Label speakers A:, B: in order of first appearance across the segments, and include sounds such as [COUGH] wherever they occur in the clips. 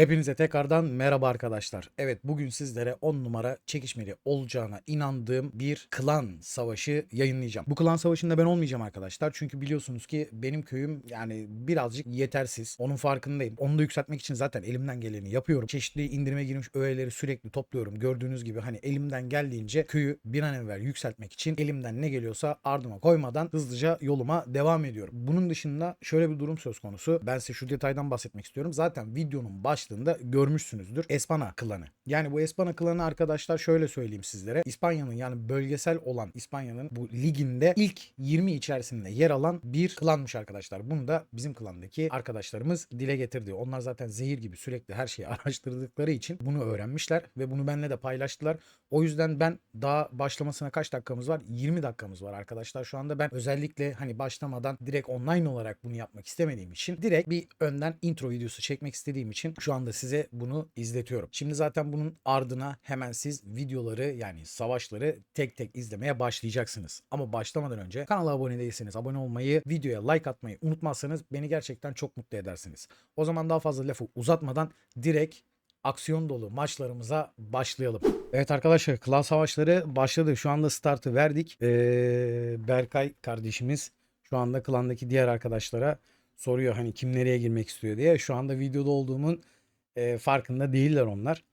A: Hepinize tekrardan merhaba arkadaşlar. Evet bugün sizlere 10 numara çekişmeli olacağına inandığım bir klan savaşı yayınlayacağım. Bu klan savaşında ben olmayacağım arkadaşlar. Çünkü biliyorsunuz ki benim köyüm yani birazcık yetersiz. Onun farkındayım. Onu da yükseltmek için zaten elimden geleni yapıyorum. Çeşitli indirime girmiş öğeleri sürekli topluyorum. Gördüğünüz gibi hani elimden geldiğince köyü bir an evvel yükseltmek için elimden ne geliyorsa ardıma koymadan hızlıca yoluma devam ediyorum. Bunun dışında şöyle bir durum söz konusu. Ben size şu detaydan bahsetmek istiyorum. Zaten videonun başlığında görmüşsünüzdür. Espana klanı. Yani bu Espana klanı arkadaşlar şöyle söyleyeyim sizlere. İspanya'nın yani bölgesel olan İspanya'nın bu liginde ilk 20 içerisinde yer alan bir klanmış arkadaşlar. Bunu da bizim klandaki arkadaşlarımız dile getirdi. Onlar zaten zehir gibi sürekli her şeyi [LAUGHS] araştırdıkları için bunu öğrenmişler ve bunu benimle de paylaştılar. O yüzden ben daha başlamasına kaç dakikamız var? 20 dakikamız var arkadaşlar. Şu anda ben özellikle hani başlamadan direkt online olarak bunu yapmak istemediğim için direkt bir önden intro videosu çekmek istediğim için şu anda size bunu izletiyorum. Şimdi zaten bunun ardına hemen siz videoları yani savaşları tek tek izlemeye başlayacaksınız. Ama başlamadan önce kanala abone değilseniz abone olmayı, videoya like atmayı unutmazsanız beni gerçekten çok mutlu edersiniz. O zaman daha fazla lafı uzatmadan direkt aksiyon dolu maçlarımıza başlayalım. Evet arkadaşlar klan savaşları başladı. Şu anda startı verdik. Ee, Berkay kardeşimiz şu anda klandaki diğer arkadaşlara soruyor hani kim nereye girmek istiyor diye. Şu anda videoda olduğumun e, farkında değiller onlar.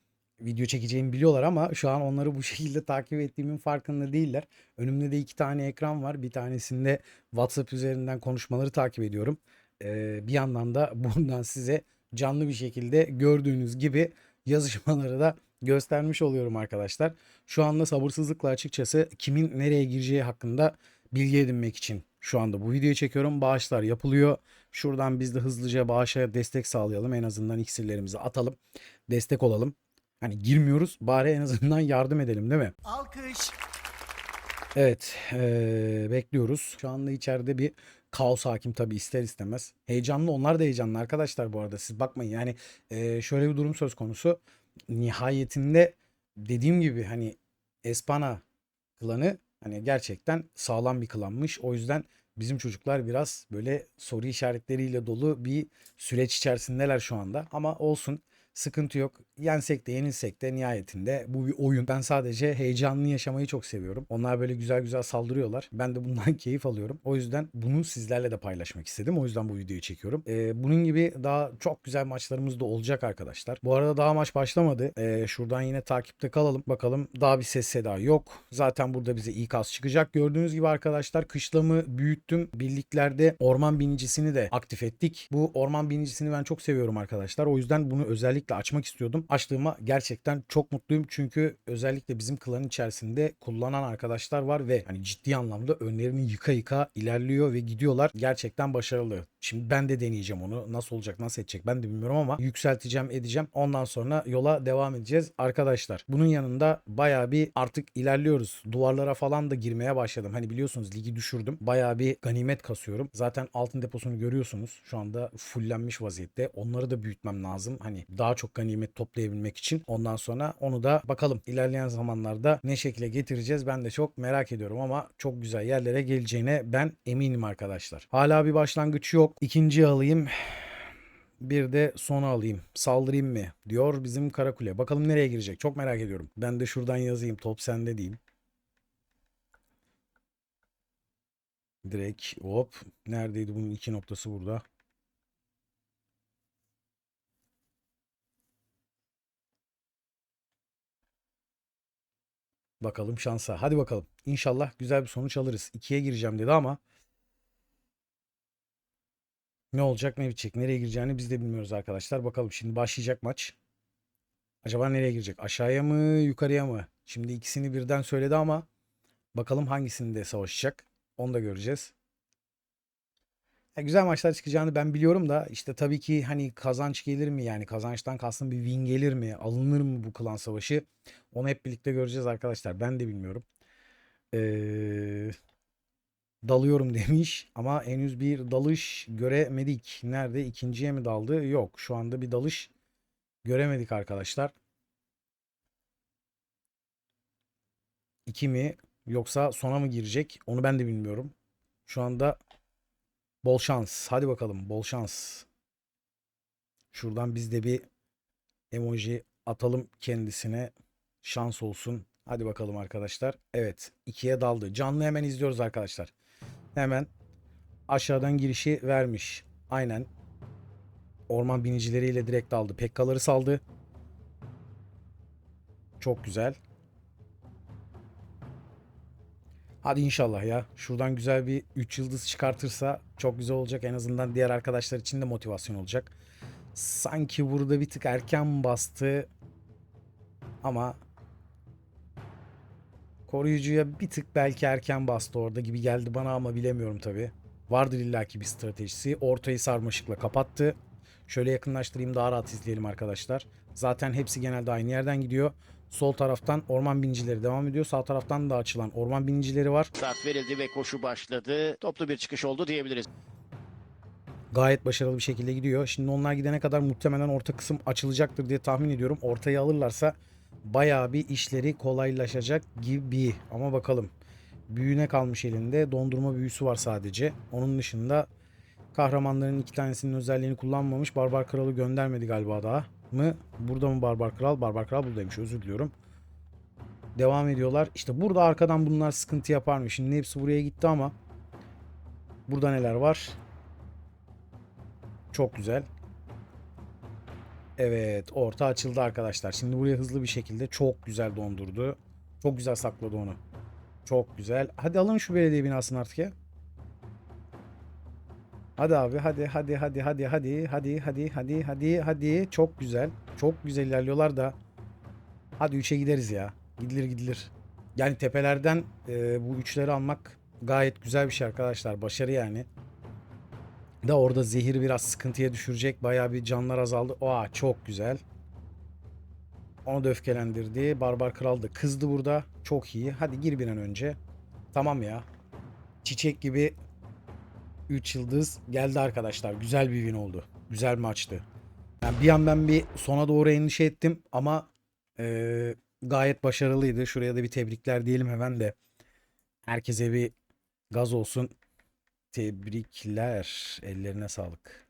A: Video çekeceğimi biliyorlar ama şu an onları bu [LAUGHS] şekilde takip ettiğimin farkında değiller. Önümde de iki tane ekran var. Bir tanesinde WhatsApp üzerinden konuşmaları takip ediyorum. Ee, bir yandan da [LAUGHS] buradan size canlı bir şekilde gördüğünüz gibi yazışmaları da göstermiş oluyorum arkadaşlar. Şu anda sabırsızlıkla açıkçası kimin nereye gireceği hakkında bilgi edinmek için şu anda bu videoyu çekiyorum. Bağışlar yapılıyor. Şuradan biz de hızlıca bağışa destek sağlayalım. En azından iksirlerimizi atalım. Destek olalım. Hani girmiyoruz bari en azından yardım edelim değil mi?
B: Alkış.
A: Evet, eee, bekliyoruz. Şu anda içeride bir kaos hakim tabii ister istemez. Heyecanlı, onlar da heyecanlı arkadaşlar bu arada. Siz bakmayın yani eee, şöyle bir durum söz konusu. Nihayetinde dediğim gibi hani Espana klanı hani gerçekten sağlam bir klanmış. O yüzden bizim çocuklar biraz böyle soru işaretleriyle dolu bir süreç içerisindeler şu anda. Ama olsun. Sıkıntı yok. Yensek de yenilsek de nihayetinde bu bir oyun. Ben sadece heyecanlı yaşamayı çok seviyorum. Onlar böyle güzel güzel saldırıyorlar. Ben de bundan [LAUGHS] keyif alıyorum. O yüzden bunu sizlerle de paylaşmak istedim. O yüzden bu videoyu çekiyorum. Ee, bunun gibi daha çok güzel maçlarımız da olacak arkadaşlar. Bu arada daha maç başlamadı. Ee, şuradan yine takipte kalalım. Bakalım daha bir ses seda yok. Zaten burada bize ikaz çıkacak. Gördüğünüz gibi arkadaşlar kışlamı büyüttüm. Birliklerde orman binicisini de aktif ettik. Bu orman binicisini ben çok seviyorum arkadaşlar. O yüzden bunu özellikle açmak istiyordum. Açtığıma gerçekten çok mutluyum. Çünkü özellikle bizim klanın içerisinde kullanan arkadaşlar var ve hani ciddi anlamda önlerini yıka yıka ilerliyor ve gidiyorlar. Gerçekten başarılı. Şimdi ben de deneyeceğim onu. Nasıl olacak, nasıl edecek ben de bilmiyorum ama yükselteceğim, edeceğim. Ondan sonra yola devam edeceğiz arkadaşlar. Bunun yanında bayağı bir artık ilerliyoruz. Duvarlara falan da girmeye başladım. Hani biliyorsunuz ligi düşürdüm. Bayağı bir ganimet kasıyorum. Zaten altın deposunu görüyorsunuz. Şu anda fullenmiş vaziyette. Onları da büyütmem lazım. Hani daha çok ganimet toplayabilmek için. Ondan sonra onu da bakalım ilerleyen zamanlarda ne şekilde getireceğiz ben de çok merak ediyorum ama çok güzel yerlere geleceğine ben eminim arkadaşlar. Hala bir başlangıç yok. İkinciyi alayım. Bir de sonu alayım. Saldırayım mı? Diyor bizim Karakule. Bakalım nereye girecek? Çok merak ediyorum. Ben de şuradan yazayım. Top sende diyeyim. Direkt hop. Neredeydi bunun iki noktası burada? Bakalım şansa. Hadi bakalım. İnşallah güzel bir sonuç alırız. İkiye gireceğim dedi ama ne olacak ne bitecek nereye gireceğini biz de bilmiyoruz arkadaşlar. Bakalım şimdi başlayacak maç. Acaba nereye girecek? Aşağıya mı yukarıya mı? Şimdi ikisini birden söyledi ama bakalım hangisinde savaşacak. Onu da göreceğiz. Ya güzel maçlar çıkacağını ben biliyorum da işte tabii ki hani kazanç gelir mi yani kazançtan kastım bir win gelir mi alınır mı bu klan savaşı onu hep birlikte göreceğiz arkadaşlar ben de bilmiyorum. Ee, dalıyorum [LAUGHS] demiş ama henüz bir dalış göremedik. Nerede ikinciye mi daldı? Yok şu anda bir dalış göremedik arkadaşlar. İki mi yoksa sona mı girecek onu ben de bilmiyorum. Şu anda Bol şans. Hadi bakalım bol şans. Şuradan biz de bir emoji atalım kendisine. Şans olsun. Hadi bakalım arkadaşlar. Evet. ikiye daldı. Canlı hemen izliyoruz arkadaşlar. Hemen aşağıdan girişi vermiş. Aynen. Orman binicileriyle direkt daldı. Pekkaları saldı. Çok güzel. Hadi inşallah ya. Şuradan güzel bir 3 yıldız çıkartırsa çok güzel olacak. En azından diğer arkadaşlar için de motivasyon olacak. Sanki burada bir tık erken bastı. Ama koruyucuya bir tık belki erken bastı orada gibi geldi bana ama bilemiyorum tabi. Vardır illaki bir stratejisi. Ortayı sarmaşıkla kapattı. Şöyle yakınlaştırayım daha rahat izleyelim arkadaşlar. Zaten hepsi genelde aynı yerden gidiyor. Sol taraftan orman binicileri devam ediyor. Sağ taraftan da açılan orman binicileri var.
B: Start verildi ve koşu başladı. Toplu bir çıkış oldu diyebiliriz.
A: Gayet başarılı bir şekilde gidiyor. Şimdi onlar gidene kadar muhtemelen orta kısım açılacaktır diye tahmin ediyorum. Ortayı alırlarsa bayağı bir işleri kolaylaşacak gibi. Ama bakalım. Büyüne kalmış elinde. Dondurma büyüsü var sadece. Onun dışında kahramanların iki tanesinin özelliğini kullanmamış. Barbar Kralı göndermedi galiba daha mı? Burada mı Barbar Kral? Barbar Kral buradaymış özür diliyorum. Devam ediyorlar. İşte burada arkadan bunlar sıkıntı yapar mı? Şimdi hepsi buraya gitti ama burada neler var? Çok güzel. Evet orta açıldı arkadaşlar. Şimdi buraya hızlı bir şekilde çok güzel dondurdu. Çok güzel sakladı onu. Çok güzel. Hadi alın şu belediye binasını artık ya. Hadi abi hadi hadi hadi hadi hadi hadi hadi hadi hadi hadi çok güzel. Çok güzel ilerliyorlar da. Hadi 3'e gideriz ya. Gidilir gidilir. Yani tepelerden e, bu üçleri almak gayet güzel bir şey arkadaşlar. Başarı yani. Da orada zehir biraz sıkıntıya düşürecek. Bayağı bir canlar azaldı. Oha çok güzel. Onu da öfkelendirdi. Barbar Kral da kızdı burada. Çok iyi. Hadi gir bir an önce. Tamam ya. Çiçek gibi 3 yıldız geldi arkadaşlar. Güzel bir win oldu. Güzel maçtı. Yani bir an ben bir sona doğru endişe ettim ama eee, gayet başarılıydı. Şuraya da bir tebrikler diyelim hemen de. Herkese bir gaz olsun. Tebrikler. Ellerine sağlık.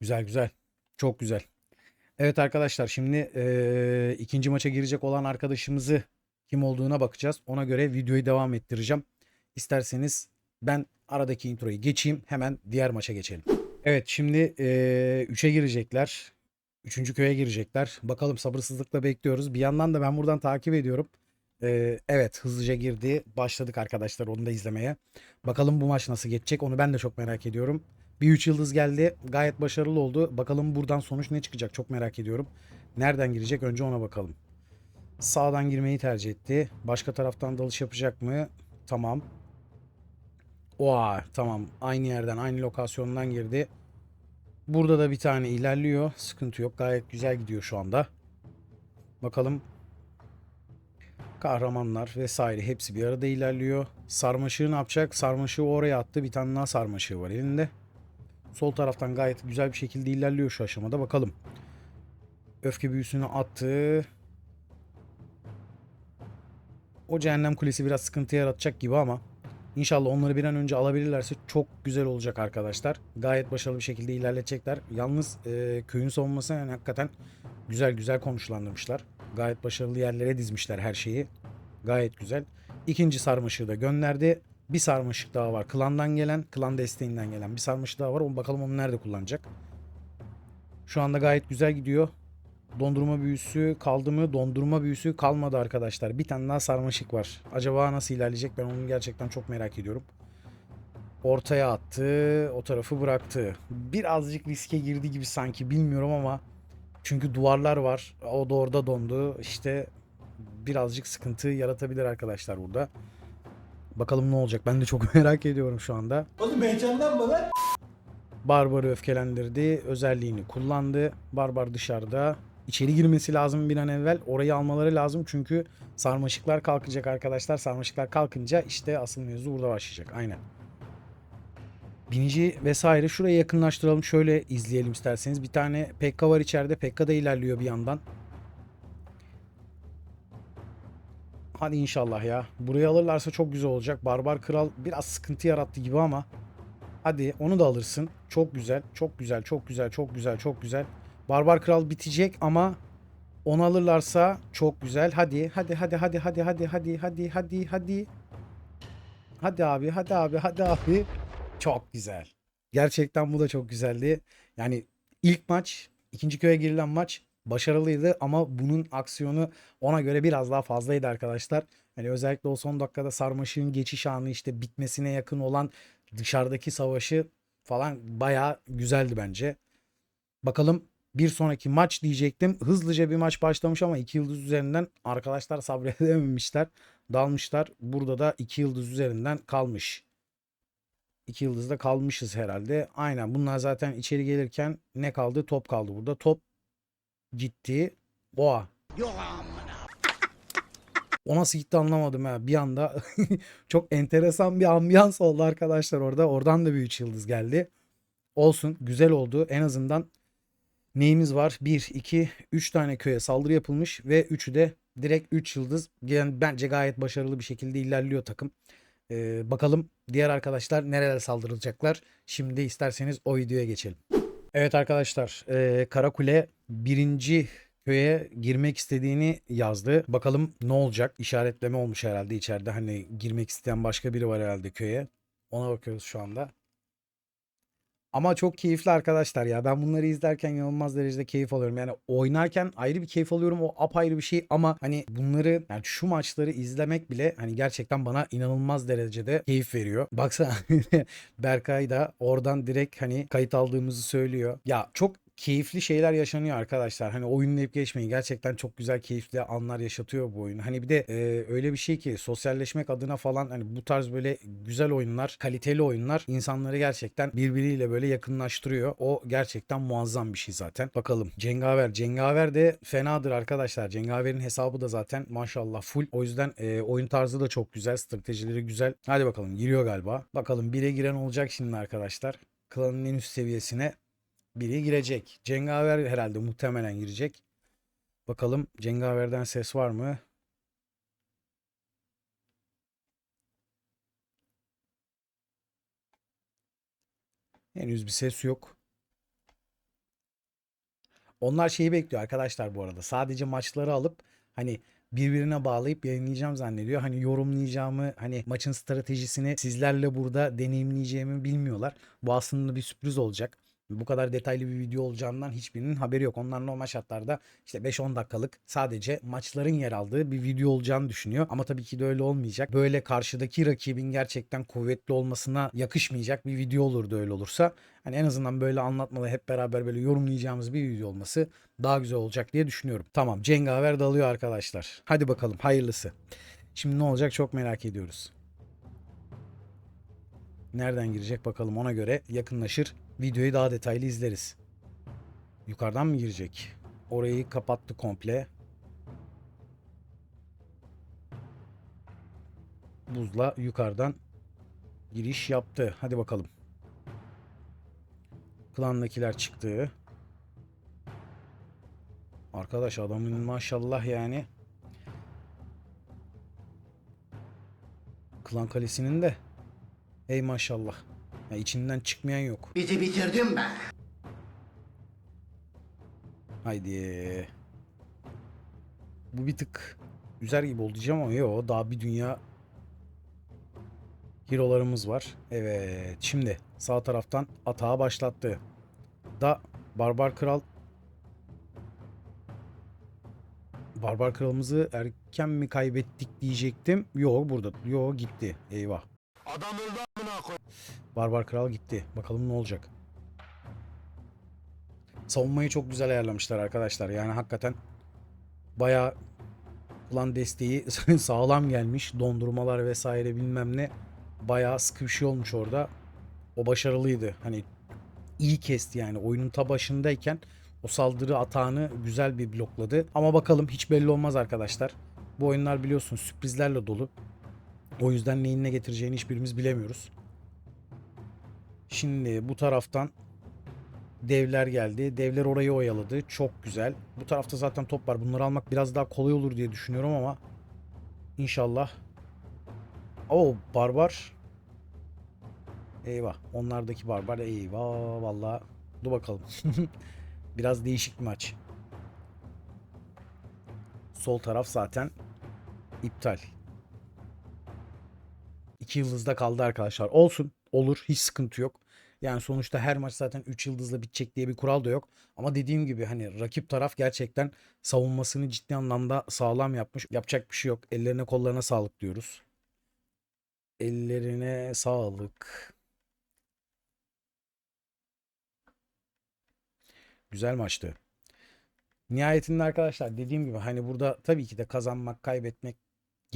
A: Güzel güzel. Çok güzel. Evet arkadaşlar şimdi eee, ikinci maça girecek olan arkadaşımızı kim olduğuna bakacağız. Ona göre videoyu devam ettireceğim. İsterseniz ben aradaki introyu geçeyim. Hemen diğer maça geçelim. Evet şimdi 3'e girecekler. Üçüncü köye girecekler. Bakalım sabırsızlıkla bekliyoruz. Bir yandan da ben buradan takip ediyorum. Ee, evet hızlıca girdi. Başladık arkadaşlar onu da izlemeye. Bakalım bu maç nasıl geçecek onu ben de çok merak ediyorum. Bir 3 yıldız geldi. Gayet başarılı oldu. Bakalım buradan sonuç ne çıkacak çok merak ediyorum. Nereden girecek önce ona bakalım. Sağdan girmeyi tercih etti. Başka taraftan dalış yapacak mı? Tamam. Oha tamam. Aynı yerden aynı lokasyondan girdi. Burada da bir tane ilerliyor. Sıkıntı yok. Gayet güzel gidiyor şu anda. Bakalım kahramanlar vesaire hepsi bir arada ilerliyor. Sarmaşığı ne yapacak? Sarmaşığı oraya attı. Bir tane daha sarmaşığı var elinde. Sol taraftan gayet güzel bir şekilde ilerliyor şu aşamada. Bakalım. Öfke büyüsünü attı. O cehennem kulesi biraz sıkıntı yaratacak gibi ama İnşallah onları bir an önce alabilirlerse çok güzel olacak arkadaşlar. Gayet başarılı bir şekilde ilerletecekler. Yalnız e, köyün savunmasına yani hakikaten güzel güzel konuşlandırmışlar. Gayet başarılı yerlere dizmişler her şeyi. Gayet güzel. İkinci sarmaşığı da gönderdi. Bir sarmaşık daha var. Klandan gelen, klan desteğinden gelen bir sarmaşık daha var. Bakalım onu nerede kullanacak. Şu anda gayet güzel gidiyor. Dondurma büyüsü kaldı mı? Dondurma büyüsü kalmadı arkadaşlar. Bir tane daha sarmaşık var. Acaba nasıl ilerleyecek? Ben onu gerçekten çok merak ediyorum. Ortaya attı. O tarafı bıraktı. Birazcık riske girdi gibi sanki. Bilmiyorum ama. Çünkü duvarlar var. O da orada dondu. İşte birazcık sıkıntı yaratabilir arkadaşlar burada. Bakalım ne olacak? Ben de çok [LAUGHS] merak ediyorum şu anda.
C: Oğlum heyecanlanma lan.
A: Barbar'ı öfkelendirdi. Özelliğini kullandı. Barbar dışarıda. İçeri girmesi lazım bir an evvel. Orayı almaları lazım çünkü sarmaşıklar kalkacak arkadaşlar. Sarmaşıklar kalkınca işte asıl mevzu burada başlayacak. Aynen. Binici vesaire şuraya yakınlaştıralım. Şöyle izleyelim isterseniz. Bir tane Pekka var içeride. Pekka da ilerliyor bir yandan. Hadi inşallah ya. Burayı alırlarsa çok güzel olacak. Barbar Kral biraz sıkıntı yarattı gibi ama Hadi onu da alırsın. Çok güzel. Çok güzel. Çok güzel. Çok güzel. Çok güzel. Barbar Kral bitecek ama onu alırlarsa çok güzel. Hadi. Hadi hadi hadi hadi hadi hadi hadi hadi hadi. Hadi abi, hadi abi, hadi abi. Çok güzel. Gerçekten bu da çok güzeldi. Yani ilk maç, ikinci köye girilen maç başarılıydı ama bunun aksiyonu ona göre biraz daha fazlaydı arkadaşlar. Hani özellikle o son dakikada sarmaşığın geçiş anı işte bitmesine yakın olan dışarıdaki savaşı falan bayağı güzeldi bence. Bakalım bir sonraki maç diyecektim. Hızlıca bir maç başlamış ama 2 yıldız üzerinden arkadaşlar sabredememişler. Dalmışlar. Burada da 2 yıldız üzerinden kalmış. 2 yıldızda kalmışız herhalde. Aynen bunlar zaten içeri gelirken ne kaldı? Top kaldı burada. Top gitti. Boğa. O nasıl gitti anlamadım ha. Bir anda [LAUGHS] çok enteresan bir ambiyans oldu arkadaşlar orada. Oradan da bir 3 yıldız geldi. Olsun. Güzel oldu. En azından neyimiz var? 1, 2, 3 tane köye saldırı yapılmış ve 3'ü de direkt 3 yıldız. Yani bence gayet başarılı bir şekilde ilerliyor takım. Ee, bakalım diğer arkadaşlar nerelere saldırılacaklar. Şimdi isterseniz o videoya geçelim. Evet arkadaşlar ee, Karakule birinci köye girmek istediğini yazdı. Bakalım ne olacak? İşaretleme olmuş herhalde içeride. Hani girmek isteyen başka biri var herhalde köye. Ona bakıyoruz şu anda. Ama çok keyifli arkadaşlar ya. Ben bunları izlerken inanılmaz derecede keyif alıyorum. Yani oynarken ayrı bir keyif alıyorum. O apayrı bir şey ama hani bunları yani şu maçları izlemek bile hani gerçekten bana inanılmaz derecede keyif veriyor. Baksana [LAUGHS] Berkay da oradan direkt hani kayıt aldığımızı söylüyor. Ya çok keyifli şeyler yaşanıyor arkadaşlar. Hani oyunlayıp geçmeyin. Gerçekten çok güzel keyifli anlar yaşatıyor bu oyun. Hani bir de e, öyle bir şey ki sosyalleşmek adına falan hani bu tarz böyle güzel oyunlar, kaliteli oyunlar insanları gerçekten birbiriyle böyle yakınlaştırıyor. O gerçekten muazzam bir şey zaten. Bakalım Cengaver. Cengaver de fenadır arkadaşlar. Cengaver'in hesabı da zaten maşallah full. O yüzden e, oyun tarzı da çok güzel. Stratejileri güzel. Hadi bakalım giriyor galiba. Bakalım 1'e giren olacak şimdi arkadaşlar. Klanın en üst seviyesine biri girecek. Cengaver herhalde muhtemelen girecek. Bakalım Cengaver'den ses var mı? Henüz bir ses yok. Onlar şeyi bekliyor arkadaşlar bu arada. Sadece maçları alıp hani birbirine bağlayıp yayınlayacağım zannediyor. Hani yorumlayacağımı, hani maçın stratejisini sizlerle burada deneyimleyeceğimi bilmiyorlar. Bu aslında bir sürpriz olacak. Bu kadar detaylı bir video olacağından hiçbirinin haberi yok. Onlar normal şartlarda işte 5-10 dakikalık sadece maçların yer aldığı bir video olacağını düşünüyor. Ama tabii ki de öyle olmayacak. Böyle karşıdaki rakibin gerçekten kuvvetli olmasına yakışmayacak bir video olurdu öyle olursa. Hani en azından böyle anlatmalı hep beraber böyle yorumlayacağımız bir video olması daha güzel olacak diye düşünüyorum. Tamam Cengaver dalıyor arkadaşlar. Hadi bakalım hayırlısı. Şimdi ne olacak çok merak ediyoruz. Nereden girecek bakalım ona göre yakınlaşır. Videoyu daha detaylı izleriz. Yukarıdan mı girecek? Orayı kapattı komple. Buzla yukarıdan giriş yaptı. Hadi bakalım. Klandakiler çıktı. Arkadaş adamın maşallah yani. Klan kalesinin de. Ey maşallah. Ya içinden çıkmayan yok.
C: Bizi bitirdin be.
A: Haydi. Bu bir tık üzer gibi oldu diyeceğim ama yok daha bir dünya hero'larımız var. Evet şimdi sağ taraftan atağa başlattı. Da Barbar Kral Barbar Kralımızı erken mi kaybettik diyecektim. Yok burada. Yok gitti. Eyvah. Barbar Kral gitti. Bakalım ne olacak. Savunmayı çok güzel ayarlamışlar arkadaşlar. Yani hakikaten bayağı plan desteği [LAUGHS] sağlam gelmiş. Dondurmalar vesaire bilmem ne. Bayağı sıkı bir şey olmuş orada. O başarılıydı. Hani iyi kesti yani. Oyunun ta başındayken o saldırı atağını güzel bir blokladı. Ama bakalım hiç belli olmaz arkadaşlar. Bu oyunlar biliyorsun sürprizlerle dolu. O yüzden neyin ne getireceğini hiçbirimiz bilemiyoruz. Şimdi bu taraftan devler geldi. Devler orayı oyaladı. Çok güzel. Bu tarafta zaten top var. Bunları almak biraz daha kolay olur diye düşünüyorum ama inşallah. Oo barbar. Eyvah. Onlardaki barbar eyvah valla. Dur bakalım. [LAUGHS] Biraz değişik bir maç. Sol taraf zaten iptal. İki yıldızda kaldı arkadaşlar. Olsun. Olur. Hiç sıkıntı yok. Yani sonuçta her maç zaten 3 yıldızla bitecek diye bir kural da yok. Ama dediğim gibi hani rakip taraf gerçekten savunmasını ciddi anlamda sağlam yapmış. Yapacak bir şey yok. Ellerine kollarına sağlık diyoruz. Ellerine sağlık. Güzel maçtı. Nihayetinde arkadaşlar dediğim gibi hani burada tabii ki de kazanmak, kaybetmek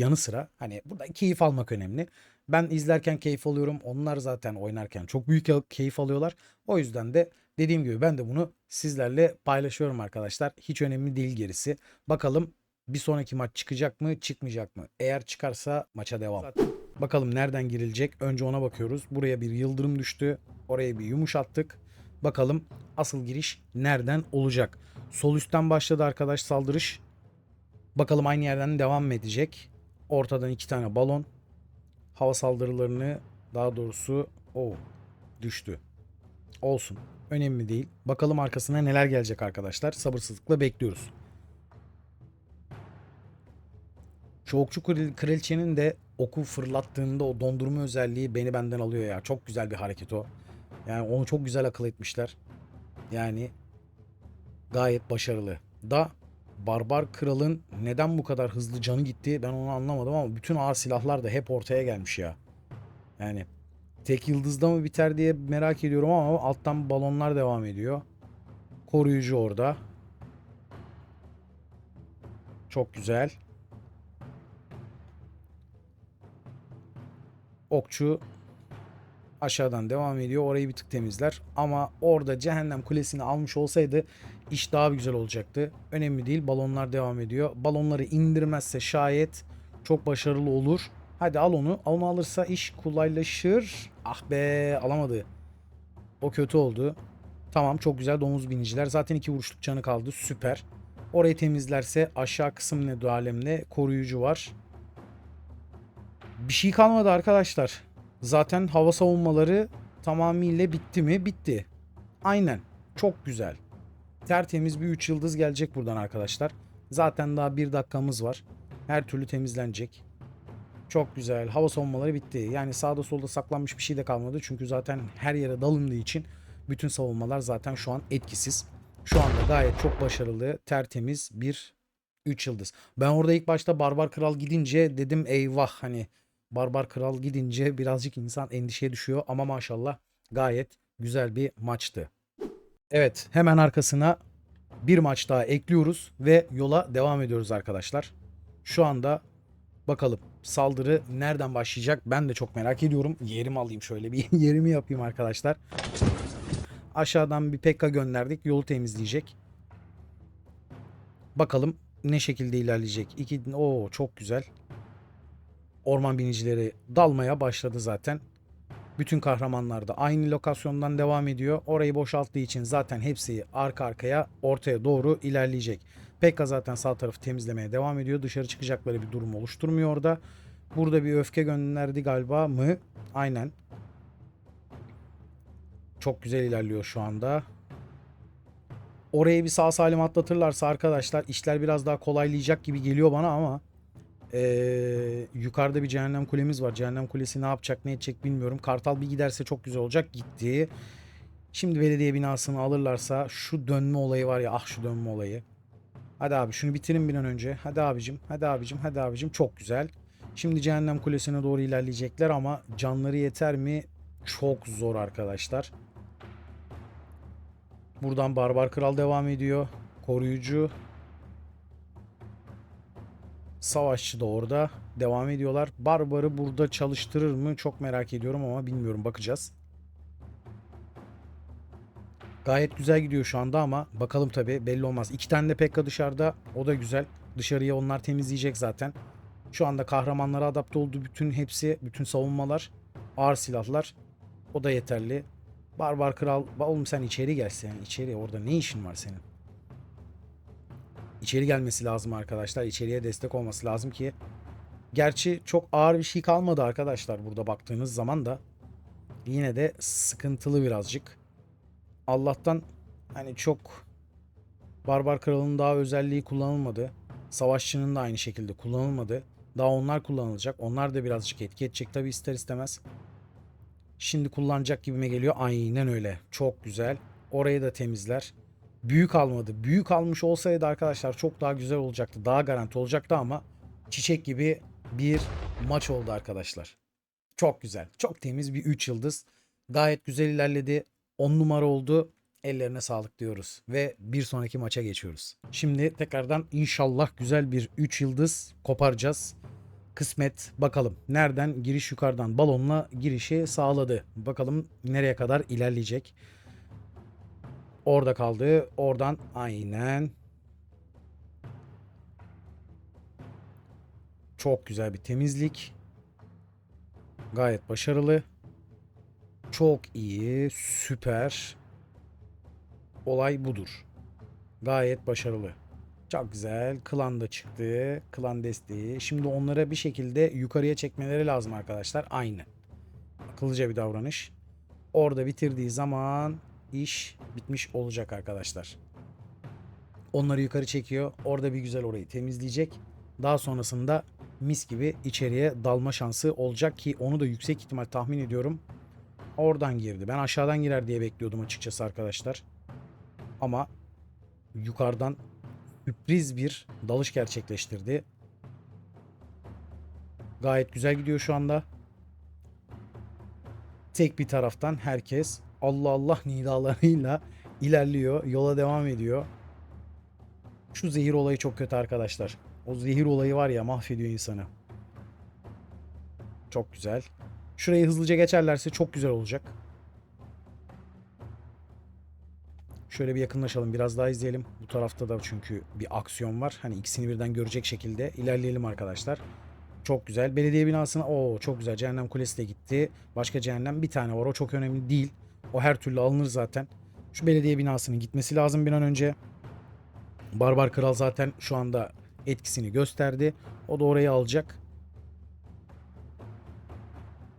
A: yanı sıra hani burada keyif almak önemli. Ben izlerken keyif alıyorum. Onlar zaten oynarken çok büyük keyif alıyorlar. O yüzden de dediğim gibi ben de bunu sizlerle paylaşıyorum arkadaşlar. Hiç önemli değil gerisi. Bakalım bir sonraki maç çıkacak mı, çıkmayacak mı? Eğer çıkarsa maça devam. Bakalım nereden girilecek? Önce ona bakıyoruz. Buraya bir yıldırım düştü. Oraya bir yumuşattık. Bakalım asıl giriş nereden olacak? Sol üstten başladı arkadaş saldırış. Bakalım aynı yerden devam mı edecek? Ortadan iki tane balon. Hava saldırılarını daha doğrusu o düştü. Olsun. Önemli değil. Bakalım arkasına neler gelecek arkadaşlar. Sabırsızlıkla bekliyoruz. Kral- kraliçenin de oku fırlattığında o dondurma özelliği beni benden alıyor ya. Çok güzel bir hareket o. Yani onu çok güzel akıl etmişler. Yani gayet başarılı. Da Barbar Kral'ın neden bu kadar hızlı canı gitti ben onu anlamadım ama bütün ağır silahlar da hep ortaya gelmiş ya. Yani tek yıldızda mı biter diye merak ediyorum ama alttan balonlar devam ediyor. Koruyucu orada. Çok güzel. Okçu aşağıdan devam ediyor. Orayı bir tık temizler. Ama orada cehennem kulesini almış olsaydı iş daha güzel olacaktı. Önemli değil. Balonlar devam ediyor. Balonları indirmezse şayet çok başarılı olur. Hadi al onu. Onu alırsa iş kolaylaşır. Ah be alamadı. O kötü oldu. Tamam çok güzel domuz biniciler. Zaten iki vuruşluk canı kaldı. Süper. Orayı temizlerse aşağı kısım ne alemle koruyucu var. Bir şey kalmadı arkadaşlar. Zaten hava savunmaları tamamıyla bitti mi? Bitti. Aynen. Çok güzel. Tertemiz bir 3 yıldız gelecek buradan arkadaşlar. Zaten daha 1 dakikamız var. Her türlü temizlenecek. Çok güzel. Hava savunmaları bitti. Yani sağda solda saklanmış bir şey de kalmadı. Çünkü zaten her yere dalındığı için bütün savunmalar zaten şu an etkisiz. Şu anda gayet çok başarılı, tertemiz bir 3 yıldız. Ben orada ilk başta Barbar Kral gidince dedim eyvah hani Barbar Kral gidince birazcık insan endişeye düşüyor ama maşallah gayet güzel bir maçtı. Evet hemen arkasına bir maç daha ekliyoruz ve yola devam ediyoruz arkadaşlar. Şu anda bakalım saldırı nereden başlayacak ben de çok merak ediyorum. Yerimi alayım şöyle bir [LAUGHS] yerimi yapayım arkadaşlar. Aşağıdan bir Pekka gönderdik yolu temizleyecek. Bakalım ne şekilde ilerleyecek. İki, o çok güzel. Orman binicileri dalmaya başladı zaten. Bütün kahramanlar da aynı lokasyondan devam ediyor. Orayı boşalttığı için zaten hepsi arka arkaya ortaya doğru ilerleyecek. Pekka zaten sağ tarafı temizlemeye devam ediyor. Dışarı çıkacakları bir durum oluşturmuyor orada. Burada bir öfke gönderdi galiba mı? Aynen. Çok güzel ilerliyor şu anda. Orayı bir sağ salim atlatırlarsa arkadaşlar işler biraz daha kolaylayacak gibi geliyor bana ama ee, yukarıda bir cehennem kulemiz var. Cehennem kulesi ne yapacak ne edecek bilmiyorum. Kartal bir giderse çok güzel olacak. Gitti. Şimdi belediye binasını alırlarsa şu dönme olayı var ya ah şu dönme olayı. Hadi abi şunu bitirin bir an önce. Hadi abicim hadi abicim hadi abicim çok güzel. Şimdi cehennem kulesine doğru ilerleyecekler ama canları yeter mi? Çok zor arkadaşlar. Buradan Barbar Kral devam ediyor. Koruyucu Savaşçı da orada. Devam ediyorlar. Barbar'ı burada çalıştırır mı? Çok merak ediyorum ama bilmiyorum. Bakacağız. Gayet güzel gidiyor şu anda ama bakalım tabi belli olmaz. İki tane de Pekka dışarıda. O da güzel. Dışarıya onlar temizleyecek zaten. Şu anda kahramanlara adapte oldu bütün hepsi. Bütün savunmalar. Ağır silahlar. O da yeterli. Barbar Kral. Oğlum sen içeri gelsen. içeri orada ne işin var senin? İçeri gelmesi lazım arkadaşlar. İçeriye destek olması lazım ki. Gerçi çok ağır bir şey kalmadı arkadaşlar burada baktığınız zaman da. yine de sıkıntılı birazcık. Allah'tan hani çok Barbar Kralı'nın daha özelliği kullanılmadı. Savaşçının da aynı şekilde kullanılmadı. Daha onlar kullanılacak. Onlar da birazcık etki edecek tabi ister istemez. Şimdi kullanacak gibime geliyor. Aynen öyle. Çok güzel. Orayı da temizler. Büyük almadı. Büyük almış olsaydı arkadaşlar çok daha güzel olacaktı. Daha garanti olacaktı ama çiçek gibi bir maç oldu arkadaşlar. Çok güzel. Çok temiz bir 3 yıldız. Gayet güzel ilerledi. 10 numara oldu. Ellerine sağlık diyoruz. Ve bir sonraki maça geçiyoruz. Şimdi tekrardan inşallah güzel bir 3 yıldız koparacağız. Kısmet bakalım. Nereden giriş yukarıdan balonla girişi sağladı. Bakalım nereye kadar ilerleyecek. Orada kaldı. Oradan aynen. Çok güzel bir temizlik. Gayet başarılı. Çok iyi. Süper. Olay budur. Gayet başarılı. Çok güzel. Klan da çıktı. Klan desteği. Şimdi onlara bir şekilde yukarıya çekmeleri lazım arkadaşlar. Aynı. Akıllıca bir davranış. Orada bitirdiği zaman iş bitmiş olacak arkadaşlar. Onları yukarı çekiyor. Orada bir güzel orayı temizleyecek. Daha sonrasında mis gibi içeriye dalma şansı olacak ki onu da yüksek ihtimal tahmin ediyorum. Oradan girdi. Ben aşağıdan girer diye bekliyordum açıkçası arkadaşlar. Ama yukarıdan sürpriz bir dalış gerçekleştirdi. Gayet güzel gidiyor şu anda. Tek bir taraftan herkes Allah Allah [LAUGHS] nidalarıyla ilerliyor. Yola devam ediyor. Şu zehir olayı çok kötü arkadaşlar. O zehir olayı var ya mahvediyor insanı. Çok güzel. Şurayı hızlıca geçerlerse çok güzel olacak. Şöyle bir yakınlaşalım biraz daha izleyelim. Bu tarafta da çünkü bir aksiyon var. Hani ikisini birden görecek şekilde ilerleyelim arkadaşlar. Çok güzel. Belediye binasına o çok güzel. Cehennem Kulesi de gitti. Başka cehennem bir tane var. O çok önemli değil. O her türlü alınır zaten. Şu belediye binasının gitmesi lazım bir an önce. Barbar Kral zaten şu anda etkisini gösterdi. O da orayı alacak.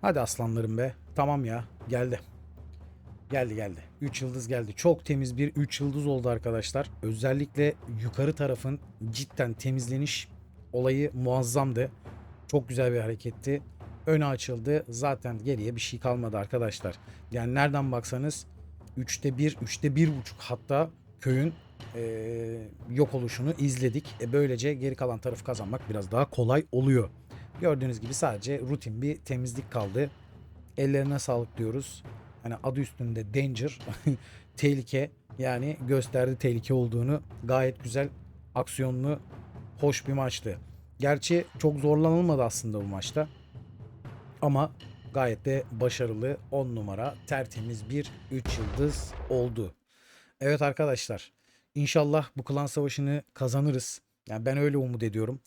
A: Hadi aslanlarım be. Tamam ya. Geldi. Geldi geldi. 3 yıldız geldi. Çok temiz bir 3 yıldız oldu arkadaşlar. Özellikle yukarı tarafın cidden temizleniş olayı muazzamdı. Çok güzel bir hareketti. Öne açıldı. Zaten geriye bir şey kalmadı arkadaşlar. Yani nereden baksanız 3'te 1, 3'te 1,5 hatta köyün eee, yok oluşunu izledik. E böylece geri kalan tarafı kazanmak biraz daha kolay oluyor. Gördüğünüz gibi sadece rutin bir temizlik kaldı. Ellerine sağlık diyoruz. Hani adı üstünde danger, [LAUGHS] tehlike yani gösterdi tehlike olduğunu. Gayet güzel, aksiyonlu, hoş bir maçtı. Gerçi çok zorlanılmadı aslında bu maçta. Ama gayet de başarılı 10 numara tertemiz bir 3 yıldız oldu. Evet arkadaşlar inşallah bu klan savaşını kazanırız. Yani ben öyle umut ediyorum.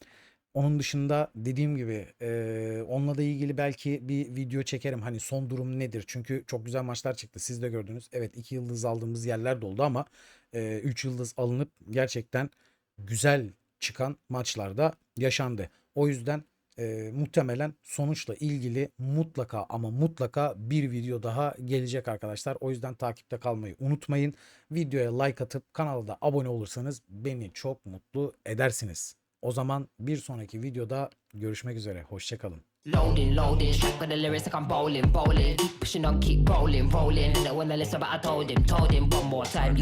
A: Onun dışında dediğim gibi eee, onunla da ilgili belki bir video çekerim. Hani son durum nedir? Çünkü çok güzel maçlar çıktı. Siz de gördünüz. Evet 2 yıldız aldığımız yerler de oldu ama 3 yıldız alınıp gerçekten güzel çıkan maçlarda yaşandı. O yüzden eee, muhtemelen sonuçla ilgili mutlaka ama mutlaka bir video daha gelecek arkadaşlar. O yüzden takipte kalmayı unutmayın. Videoya like atıp kanala da abone olursanız beni çok mutlu edersiniz. O zaman bir sonraki videoda görüşmek üzere. Hoşçakalın.
C: Loading, loading, straight with the lyrics like I'm bowling, bowling. Keep pushing on, keep rolling, rolling. And when I listen, but I told him, told him one more time.